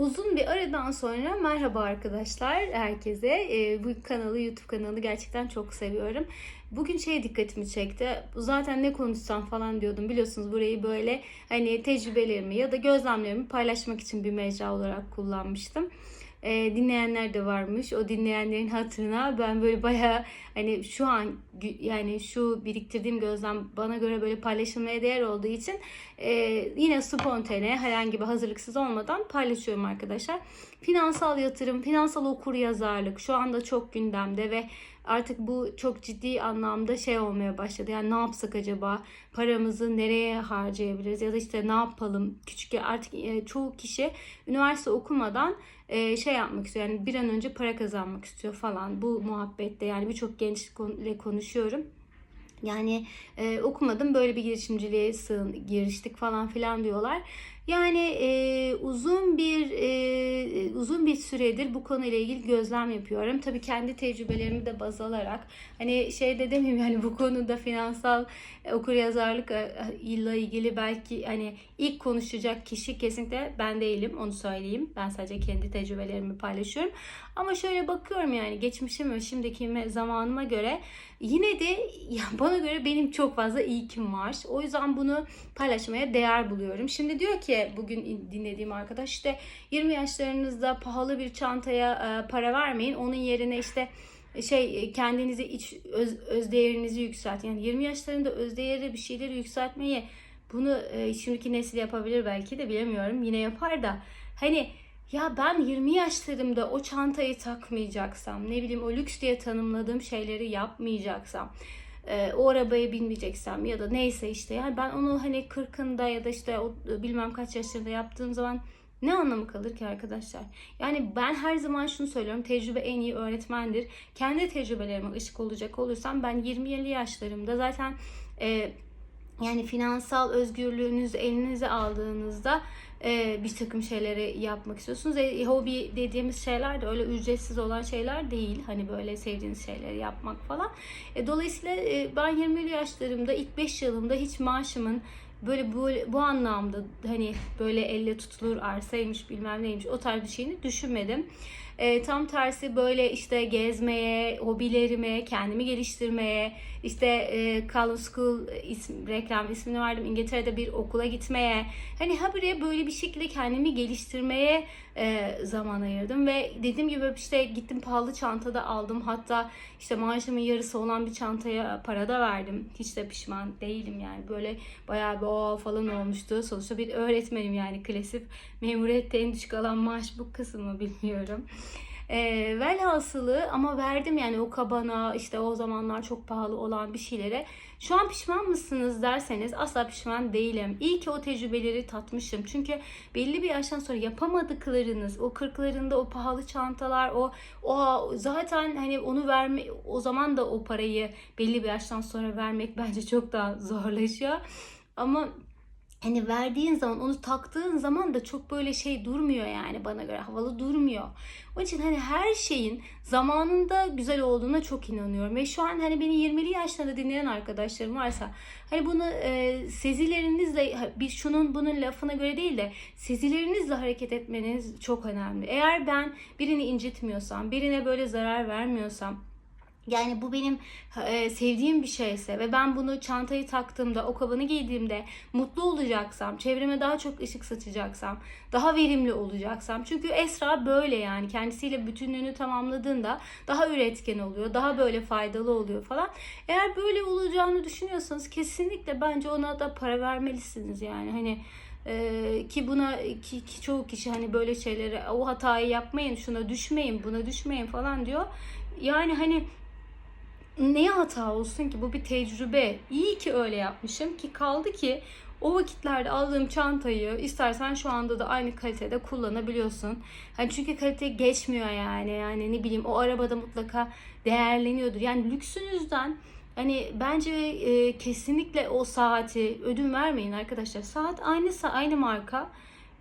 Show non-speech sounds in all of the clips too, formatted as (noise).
Uzun bir aradan sonra merhaba arkadaşlar herkese. Ee, bu kanalı, YouTube kanalı gerçekten çok seviyorum. Bugün şey dikkatimi çekti. Zaten ne konuşsam falan diyordum. Biliyorsunuz burayı böyle hani tecrübelerimi ya da gözlemlerimi paylaşmak için bir mecra olarak kullanmıştım. Ee, dinleyenler de varmış. O dinleyenlerin hatırına ben böyle bayağı hani şu an yani şu biriktirdiğim gözlem bana göre böyle paylaşılmaya değer olduğu için e, yine spontane herhangi bir hazırlıksız olmadan paylaşıyorum arkadaşlar. Finansal yatırım, finansal okur yazarlık şu anda çok gündemde ve artık bu çok ciddi anlamda şey olmaya başladı. Yani ne yapsak acaba? Paramızı nereye harcayabiliriz? Ya da işte ne yapalım? Küçük artık e, çoğu kişi üniversite okumadan e, şey yapmak istiyor. Yani bir an önce para kazanmak istiyor falan. Bu muhabbette yani birçok gençle konuşuyorum. Yani e, okumadım böyle bir girişimciliğe sığın, giriştik falan filan diyorlar. Yani e, uzun bir e, uzun bir süredir bu konuyla ilgili gözlem yapıyorum. Tabii kendi tecrübelerimi de baz alarak hani şey de demeyeyim yani bu konuda finansal e, okuryazarlık ile ilgili belki hani ilk konuşacak kişi kesinlikle ben değilim onu söyleyeyim. Ben sadece kendi tecrübelerimi paylaşıyorum. Ama şöyle bakıyorum yani geçmişim ve şimdiki zamanıma göre yine de ya bana göre benim çok fazla ilkim var. O yüzden bunu paylaşmaya değer buluyorum. Şimdi diyor ki bugün dinlediğim arkadaş işte 20 yaşlarınızda pahalı bir çantaya e, para vermeyin. Onun yerine işte şey kendinizi iç öz, öz değerinizi yükseltin. Yani 20 yaşlarında öz değeri bir şeyleri yükseltmeyi bunu e, şimdiki nesil yapabilir belki de bilemiyorum. Yine yapar da hani ya ben 20 yaşlarımda o çantayı takmayacaksam, ne bileyim o lüks diye tanımladığım şeyleri yapmayacaksam, e, o arabaya binmeyeceksem ya da neyse işte yani ben onu hani 40'ında ya da işte o bilmem kaç yaşlarında yaptığım zaman ne anlamı kalır ki arkadaşlar? Yani ben her zaman şunu söylüyorum. Tecrübe en iyi öğretmendir. Kendi tecrübelerime ışık olacak olursam ben 20'li yaşlarımda zaten e, yani finansal özgürlüğünüzü elinize aldığınızda e, bir takım şeyleri yapmak istiyorsunuz. E, hobi dediğimiz şeyler de öyle ücretsiz olan şeyler değil. Hani böyle sevdiğiniz şeyleri yapmak falan. E, dolayısıyla e, ben 20'li yaşlarımda ilk 5 yılımda hiç maaşımın böyle bu, bu anlamda hani böyle elle tutulur arsaymış bilmem neymiş o tarz bir şeyini düşünmedim. E, tam tersi böyle işte gezmeye, hobilerime, kendimi geliştirmeye, işte e, Callum School isim, reklam ismini verdim. İngiltere'de bir okula gitmeye, hani habire böyle bir şekilde kendimi geliştirmeye e, zaman ayırdım ve dediğim gibi işte gittim pahalı çantada aldım. Hatta işte maaşımın yarısı olan bir çantaya para da verdim. Hiç de pişman değilim yani. Böyle bayağı bir o falan olmuştu. Sonuçta bir öğretmenim yani klasik memuriyette en düşük alan maaş bu kısmı bilmiyorum. E, velhasılı ama verdim yani o kabana işte o zamanlar çok pahalı olan bir şeylere. Şu an pişman mısınız derseniz asla pişman değilim. İyi ki o tecrübeleri tatmışım. Çünkü belli bir yaştan sonra yapamadıklarınız, o kırklarında o pahalı çantalar, o o zaten hani onu verme o zaman da o parayı belli bir yaştan sonra vermek (laughs) bence çok daha zorlaşıyor. Ama hani verdiğin zaman onu taktığın zaman da çok böyle şey durmuyor yani bana göre havalı durmuyor. Onun için hani her şeyin zamanında güzel olduğuna çok inanıyorum. Ve şu an hani beni 20'li yaşlarında dinleyen arkadaşlarım varsa hani bunu e, sezilerinizle bir şunun bunun lafına göre değil de sezilerinizle hareket etmeniz çok önemli. Eğer ben birini incitmiyorsam, birine böyle zarar vermiyorsam yani bu benim e, sevdiğim bir şeyse ve ben bunu çantayı taktığımda, o kabanı giydiğimde mutlu olacaksam, çevreme daha çok ışık saçacaksam, daha verimli olacaksam. Çünkü Esra böyle yani kendisiyle bütünlüğünü tamamladığında daha üretken oluyor, daha böyle faydalı oluyor falan. Eğer böyle olacağını düşünüyorsanız kesinlikle bence ona da para vermelisiniz yani. Hani ee, ki buna ki, ki çoğu kişi hani böyle şeyleri o hatayı yapmayın, şuna düşmeyin, buna düşmeyin falan diyor. Yani hani neye hata olsun ki? Bu bir tecrübe. İyi ki öyle yapmışım ki kaldı ki o vakitlerde aldığım çantayı istersen şu anda da aynı kalitede kullanabiliyorsun. Hani çünkü kalite geçmiyor yani. Yani ne bileyim o arabada mutlaka değerleniyordur. Yani lüksünüzden Hani bence e, kesinlikle o saati ödün vermeyin arkadaşlar. Saat aynı aynı marka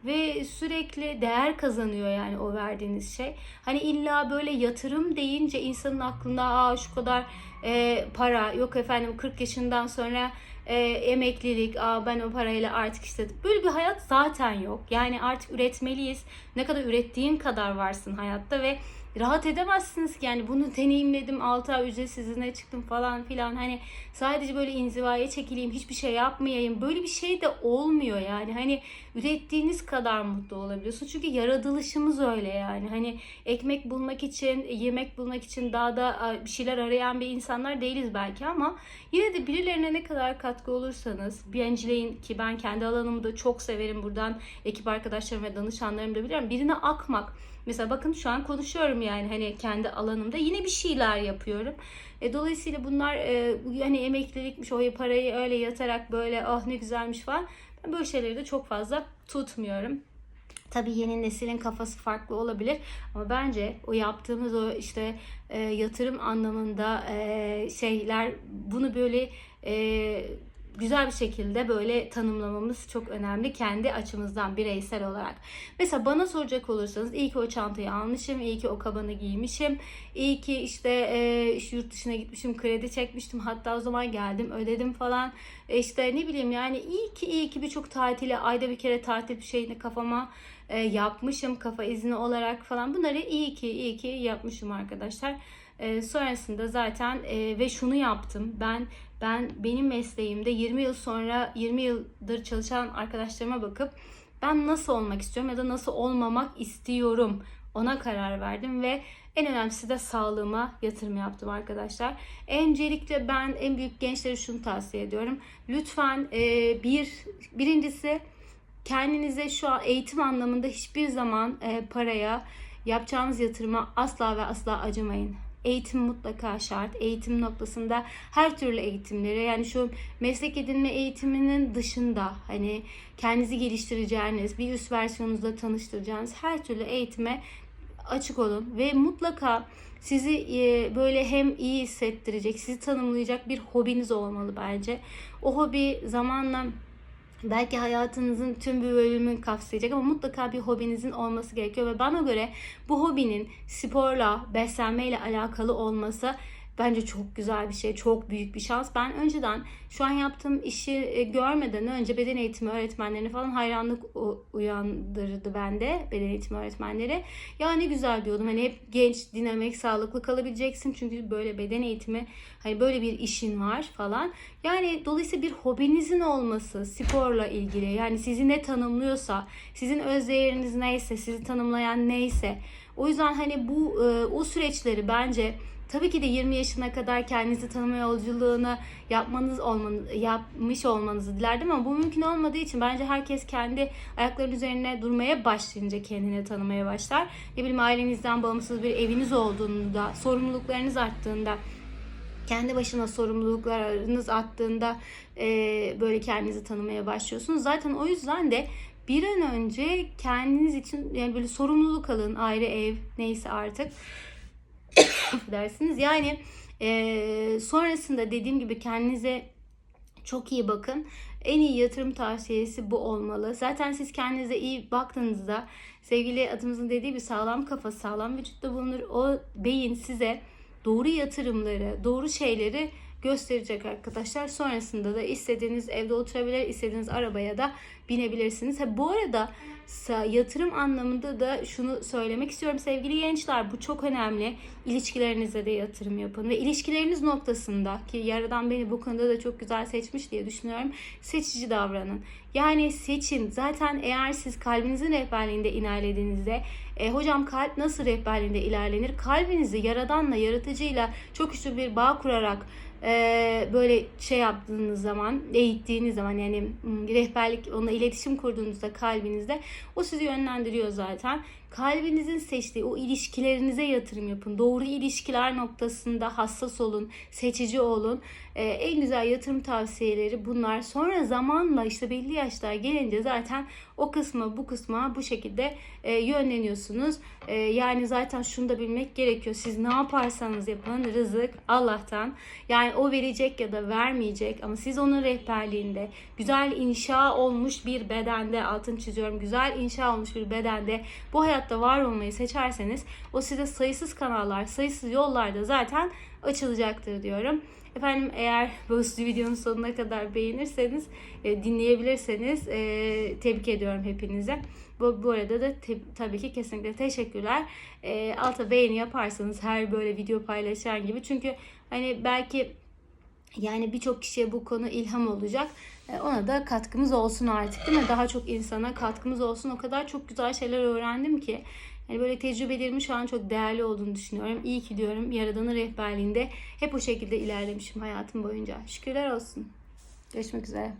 ve sürekli değer kazanıyor yani o verdiğiniz şey. Hani illa böyle yatırım deyince insanın aklında aa şu kadar e, para yok efendim 40 yaşından sonra e, emeklilik, Aa, ben o parayla artık işte böyle bir hayat zaten yok. Yani artık üretmeliyiz. Ne kadar ürettiğin kadar varsın hayatta ve rahat edemezsiniz ki. Yani bunu deneyimledim 6 ay ücretsiz izne çıktım falan filan. Hani sadece böyle inzivaya çekileyim hiçbir şey yapmayayım. Böyle bir şey de olmuyor yani. Hani ürettiğiniz kadar mutlu olabiliyorsunuz çünkü yaratılışımız öyle yani. Hani ekmek bulmak için yemek bulmak için daha da bir şeyler arayan bir insanlar değiliz belki ama yine de birilerine ne kadar katkı olursanız bencileyin ki ben kendi alanımı da çok severim. Buradan ekip arkadaşlarım ve danışanlarım da biliyorum. Birine akmak Mesela bakın şu an konuşuyorum yani hani kendi alanımda yine bir şeyler yapıyorum. E, dolayısıyla bunlar e, hani emeklilikmiş o parayı öyle yatarak böyle ah ne güzelmiş falan. Ben böyle şeyleri de çok fazla tutmuyorum. Tabii yeni neslin kafası farklı olabilir ama bence o yaptığımız o işte e, yatırım anlamında e, şeyler bunu böyle e, güzel bir şekilde böyle tanımlamamız çok önemli kendi açımızdan bireysel olarak. Mesela bana soracak olursanız iyi ki o çantayı almışım, iyi ki o kabanı giymişim, iyi ki işte e, yurt dışına gitmişim, kredi çekmiştim, hatta o zaman geldim ödedim falan. E işte ne bileyim yani iyi ki iyi ki birçok tatile ayda bir kere tatil bir şeyini kafama e, yapmışım kafa izni olarak falan bunları iyi ki iyi ki yapmışım arkadaşlar. E, sonrasında zaten e, ve şunu yaptım. Ben ben benim mesleğimde 20 yıl sonra 20 yıldır çalışan arkadaşlarıma bakıp ben nasıl olmak istiyorum ya da nasıl olmamak istiyorum ona karar verdim ve en önemlisi de sağlığıma yatırım yaptım arkadaşlar. Öncelikle ben en büyük gençlere şunu tavsiye ediyorum. Lütfen e, bir birincisi kendinize şu an eğitim anlamında hiçbir zaman e, paraya yapacağınız yatırıma asla ve asla acımayın. Eğitim mutlaka şart. Eğitim noktasında her türlü eğitimleri yani şu meslek edinme eğitiminin dışında hani kendinizi geliştireceğiniz, bir üst versiyonunuzla tanıştıracağınız her türlü eğitime açık olun ve mutlaka sizi e, böyle hem iyi hissettirecek, sizi tanımlayacak bir hobiniz olmalı bence. O hobi zamanla belki hayatınızın tüm bir bölümünü kapsayacak ama mutlaka bir hobinizin olması gerekiyor ve bana göre bu hobinin sporla, beslenmeyle alakalı olması bence çok güzel bir şey, çok büyük bir şans. Ben önceden şu an yaptığım işi e, görmeden önce beden eğitimi öğretmenlerine falan hayranlık uyandırdı bende beden eğitimi öğretmenleri. Ya ne güzel diyordum hani hep genç, dinamik, sağlıklı kalabileceksin çünkü böyle beden eğitimi hani böyle bir işin var falan. Yani dolayısıyla bir hobinizin olması sporla ilgili yani sizi ne tanımlıyorsa, sizin öz değeriniz neyse, sizi tanımlayan neyse o yüzden hani bu e, o süreçleri bence Tabii ki de 20 yaşına kadar kendinizi tanıma yolculuğunu yapmanız olmanız, yapmış olmanızı dilerdim ama bu mümkün olmadığı için bence herkes kendi ayaklarının üzerine durmaya başlayınca kendini tanımaya başlar. Ne bileyim ailenizden bağımsız bir eviniz olduğunda, sorumluluklarınız arttığında kendi başına sorumluluklarınız arttığında e, böyle kendinizi tanımaya başlıyorsunuz. Zaten o yüzden de bir an önce kendiniz için yani böyle sorumluluk alın ayrı ev neyse artık (coughs) dersiniz. Yani e, sonrasında dediğim gibi kendinize çok iyi bakın. En iyi yatırım tavsiyesi bu olmalı. Zaten siz kendinize iyi baktığınızda sevgili adımızın dediği bir sağlam kafa, sağlam vücutta bulunur. O beyin size doğru yatırımları, doğru şeyleri gösterecek arkadaşlar. Sonrasında da istediğiniz evde oturabilir, istediğiniz arabaya da binebilirsiniz. Ha, bu arada yatırım anlamında da şunu söylemek istiyorum sevgili gençler. Bu çok önemli. İlişkilerinize de yatırım yapın ve ilişkileriniz noktasında ki Yaradan beni bu konuda da çok güzel seçmiş diye düşünüyorum. Seçici davranın. Yani seçin. Zaten eğer siz kalbinizin rehberliğinde ilerlediğinizde e, hocam kalp nasıl rehberliğinde ilerlenir? Kalbinizi yaradanla, yaratıcıyla çok güçlü bir bağ kurarak e, böyle şey yaptığınız zaman, eğittiğiniz zaman yani rehberlik, onunla iletişim kurduğunuzda kalbinizde o sizi yönlendiriyor zaten. Kalbinizin seçtiği o ilişkilerinize yatırım yapın. Doğru ilişkiler noktasında hassas olun, seçici olun. Ee, en güzel yatırım tavsiyeleri bunlar. Sonra zamanla işte belli yaşlar gelince zaten o kısma bu kısma bu şekilde e, yönleniyorsunuz. E, yani zaten şunu da bilmek gerekiyor. Siz ne yaparsanız yapın rızık Allah'tan. Yani o verecek ya da vermeyecek ama siz onun rehberliğinde güzel inşa olmuş bir bedende altın çiziyorum. Güzel inşa olmuş bir bedende bu hayat hayatta var olmayı seçerseniz o size sayısız kanallar, sayısız yollarda zaten açılacaktır diyorum. Efendim eğer bu (laughs) videonun sonuna kadar beğenirseniz, e, dinleyebilirseniz e, tebrik ediyorum hepinize. Bu, bu arada da te- tabii ki kesinlikle teşekkürler. E, alta beğeni yaparsanız her böyle video paylaşan gibi. Çünkü hani belki yani birçok kişiye bu konu ilham olacak. E, Ona da katkımız olsun artık değil mi? Daha çok insana katkımız olsun. O kadar çok güzel şeyler öğrendim ki. Yani böyle tecrübelerimin şu an çok değerli olduğunu düşünüyorum. İyi ki diyorum. Yaradan'ın rehberliğinde hep o şekilde ilerlemişim hayatım boyunca. Şükürler olsun. Görüşmek üzere.